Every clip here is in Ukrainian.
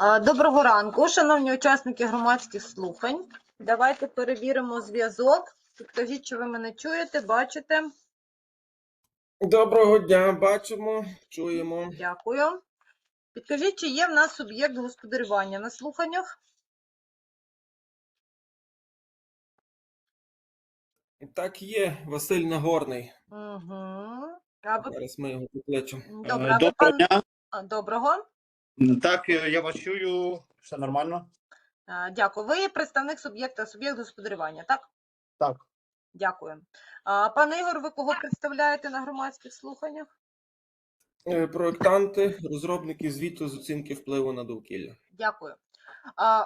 Доброго ранку, шановні учасники громадських слухань. Давайте перевіримо зв'язок. Підкажіть, чи ви мене чуєте, бачите. Доброго дня, бачимо, чуємо. Дякую. Підкажіть, чи є в нас суб'єкт господарювання на слуханнях? Так є, Василь Нагорний. Угу. А ви... Зараз ми його покличемо. Добре, а ви Доброго пан... дня. А, Доброго. Так, е, я вас чую, все нормально? Дякую. Ви представник суб'єкта, суб'єкт господарювання, так? Так. Дякую. Пане Ігор, ви кого представляєте на громадських слуханнях? Проектанти, розробники звіту з оцінки впливу на довкілля. Дякую.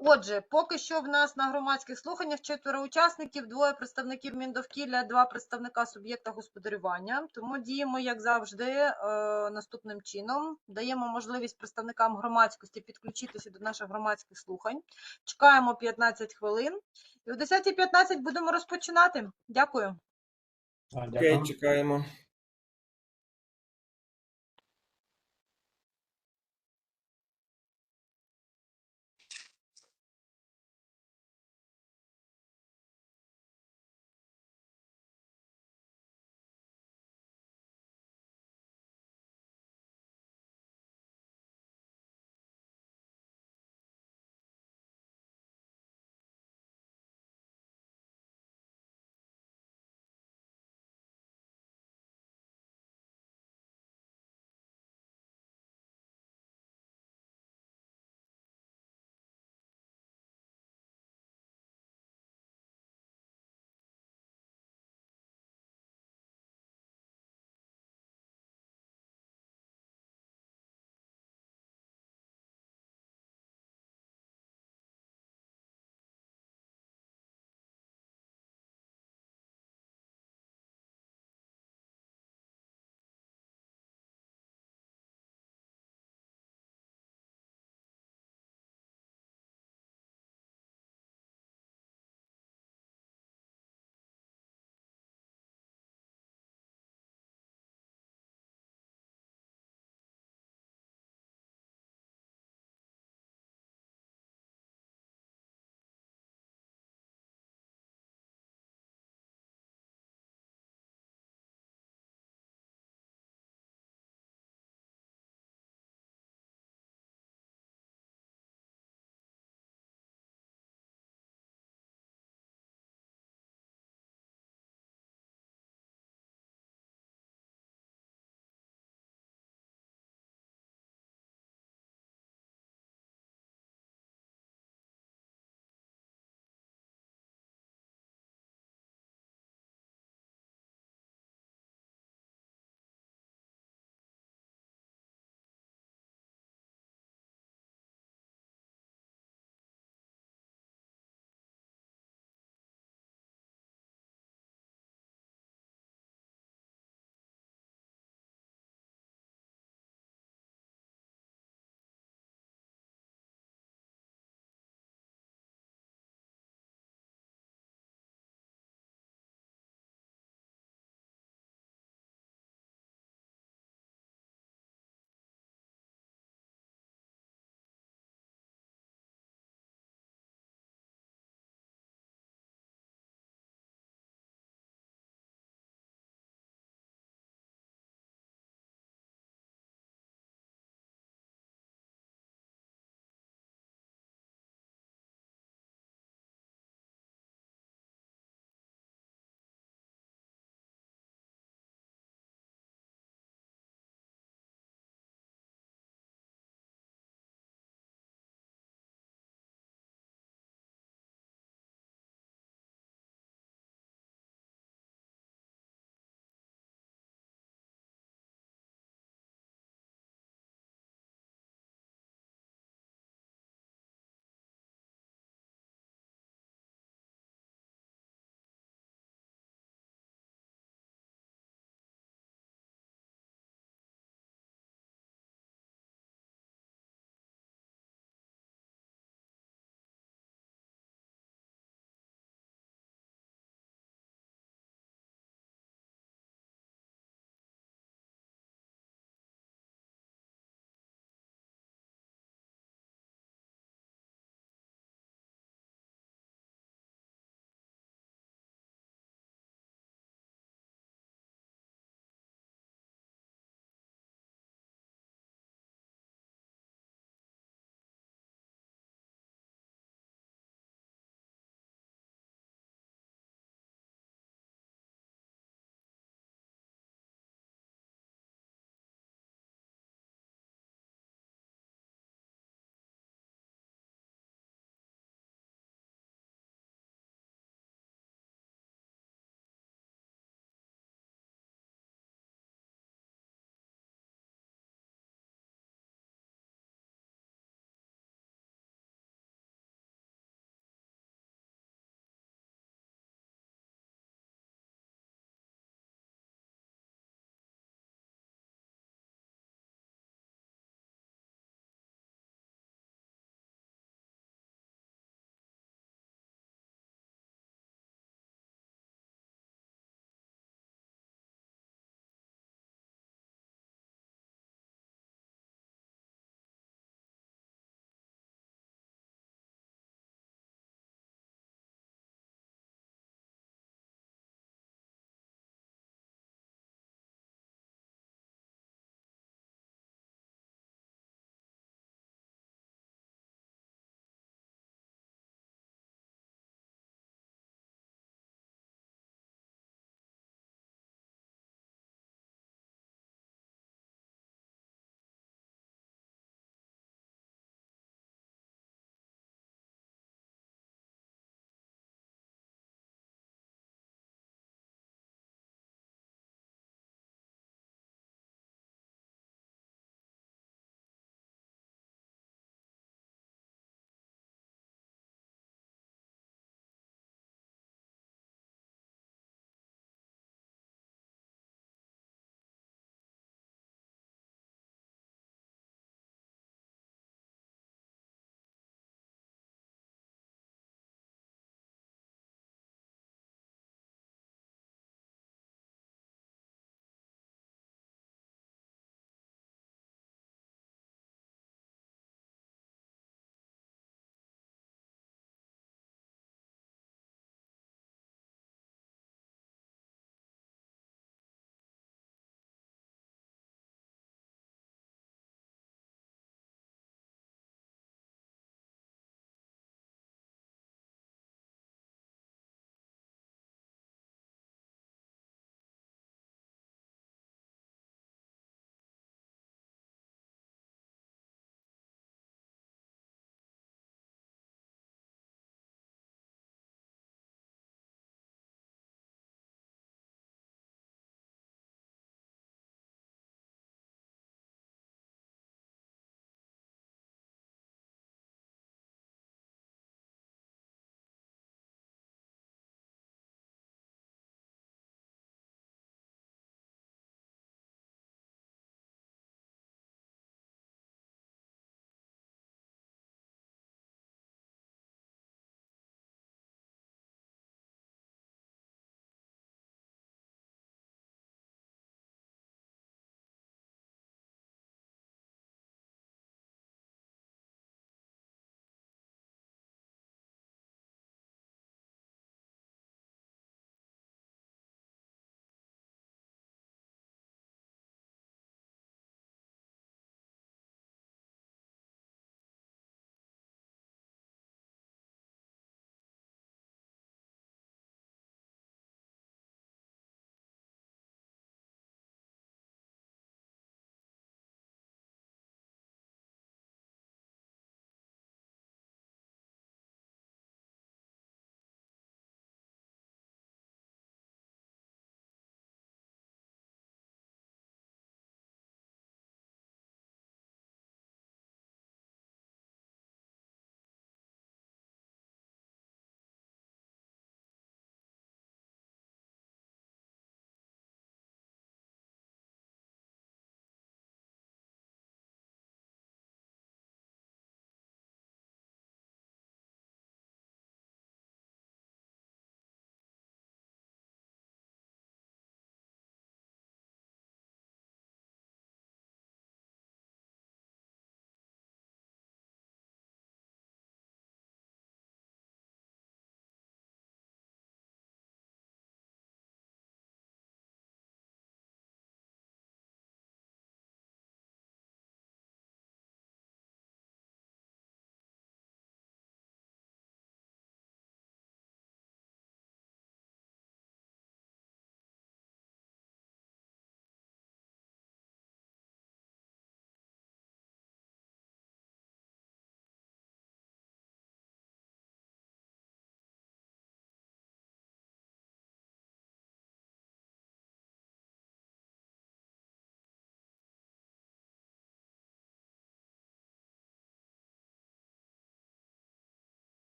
Отже, поки що в нас на громадських слуханнях четверо учасників, двоє представників Міндовкілля, два представника суб'єкта господарювання. Тому діємо, як завжди, е, наступним чином. Даємо можливість представникам громадськості підключитися до наших громадських слухань. Чекаємо 15 хвилин. І о 10.15 будемо розпочинати. Дякую. Окей, чекаємо.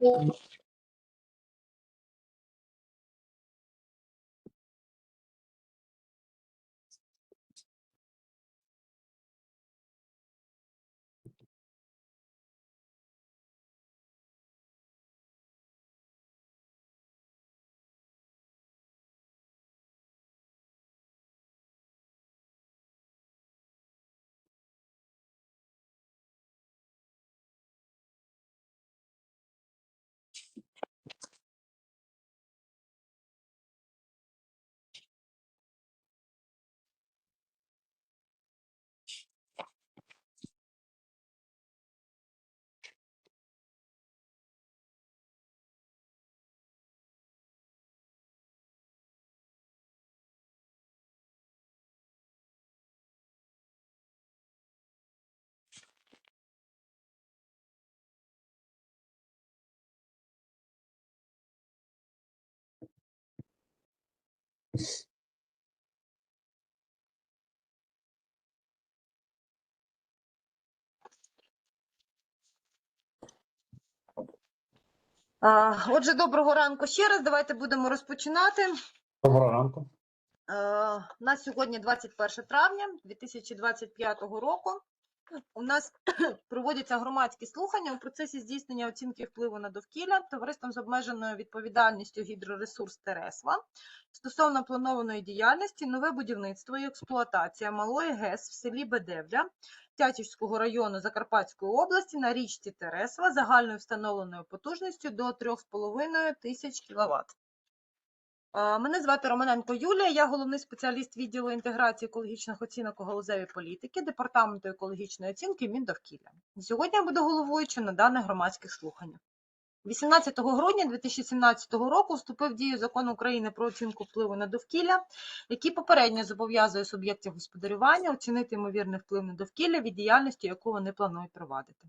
Well, Отже, доброго ранку ще раз. Давайте будемо розпочинати. Доброго ранку. Е, У нас сьогодні 21 травня 2025 року. У нас проводяться громадські слухання у процесі здійснення оцінки впливу на довкілля товариством з обмеженою відповідальністю гідроресурс Тересва стосовно планованої діяльності нове будівництво і експлуатація малої ГЕС в селі Бедевля Тячівського району Закарпатської області на річці Тересва загальною встановленою потужністю до 3,5 тисяч кВт. Мене звати Романенко Юлія, я головний спеціаліст відділу інтеграції екологічних оцінок у галузевій політики Департаменту екологічної оцінки Міндовкілля. Сьогодні я буду головуючим на даних громадських слуханнях. 18 грудня 2017 року вступив в дію закон України про оцінку впливу на довкілля, який попередньо зобов'язує суб'єктів господарювання оцінити ймовірний вплив на довкілля від діяльності, яку вони планують провадити.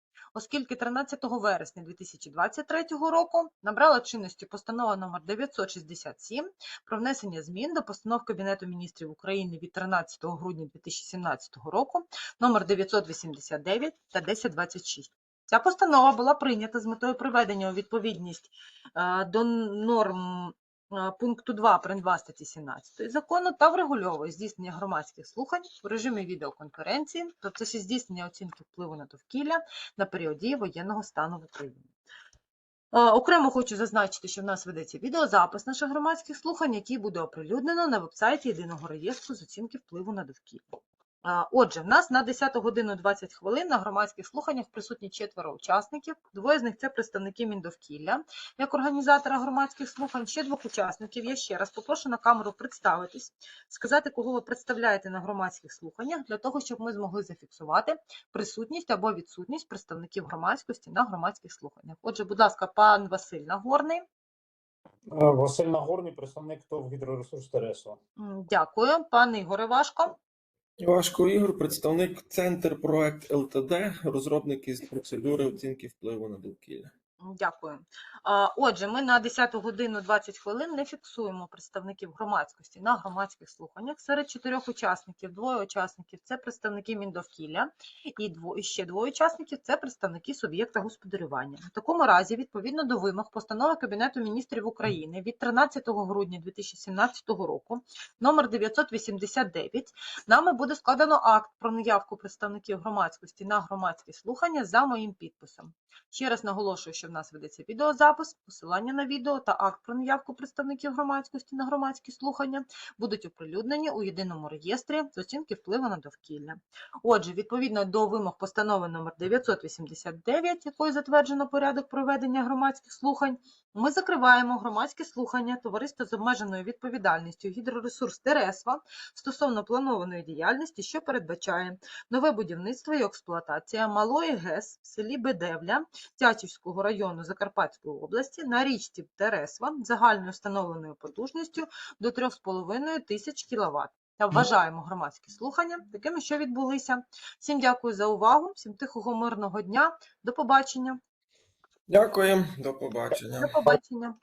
оскільки 13 вересня 2023 року набрала чинності постанова номер 967 про внесення змін до постанов Кабінету міністрів України від 13 грудня 2017 року номер 989 та 1026. Ця постанова була прийнята з метою приведення у відповідність е, до норм пункту 2 прим. 2 статті 17 закону та врегульовує здійснення громадських слухань в режимі відеоконференції в процесі здійснення оцінки впливу на довкілля на період дії воєнного стану в Україні. Е, Окремо хочу зазначити, що в нас ведеться відеозапис наших громадських слухань, який буде оприлюднено на вебсайті єдиного реєстру з оцінки впливу на довкілля. Отже, в нас на 10 годину 20 хвилин на громадських слуханнях присутні четверо учасників. Двоє з них це представники Міндовкілля, як організатора громадських слухань. Ще двох учасників. Я ще раз попрошу на камеру представитись, сказати, кого ви представляєте на громадських слуханнях, для того, щоб ми змогли зафіксувати присутність або відсутність представників громадськості на громадських слуханнях. Отже, будь ласка, пан Василь Нагорний. Е, Василь Нагорний, представник ТОВ гідроресурс Тересо. Дякую. Пан Ігор Івашко. Важко Ігор, представник Центр проект ЛТД, розробники з процедури оцінки впливу на довкілля. Дякую. Отже, ми на 10 годину 20 хвилин не фіксуємо представників громадськості на громадських слуханнях. Серед чотирьох учасників двоє учасників це представники Міндовкілля, і ще двоє учасників це представники суб'єкта господарювання. В такому разі, відповідно до вимог постанови Кабінету міністрів України від 13 грудня 2017 року, номер 989, нами буде складено акт про наявку представників громадськості на громадські слухання за моїм підписом. Ще раз наголошую, що нас ведеться відеозапис, посилання на відео та акт про наявку представників громадськості на громадські слухання будуть оприлюднені у єдиному реєстрі з оцінки впливу на довкілля. Отже, відповідно до вимог постанови номер 989, якою затверджено порядок проведення громадських слухань, ми закриваємо громадські слухання товариства з обмеженою відповідальністю гідроресурс Тересва стосовно планованої діяльності, що передбачає нове будівництво і експлуатація малої ГЕС в селі Бедевля Тячівського району Закарпатської області на річці Тересва загальною встановленою потужністю до 3,5 тисяч кВт. Та вважаємо громадські слухання такими, що відбулися. Всім дякую за увагу, всім тихого мирного дня. До побачення. Дякую, до побачення. До побачення.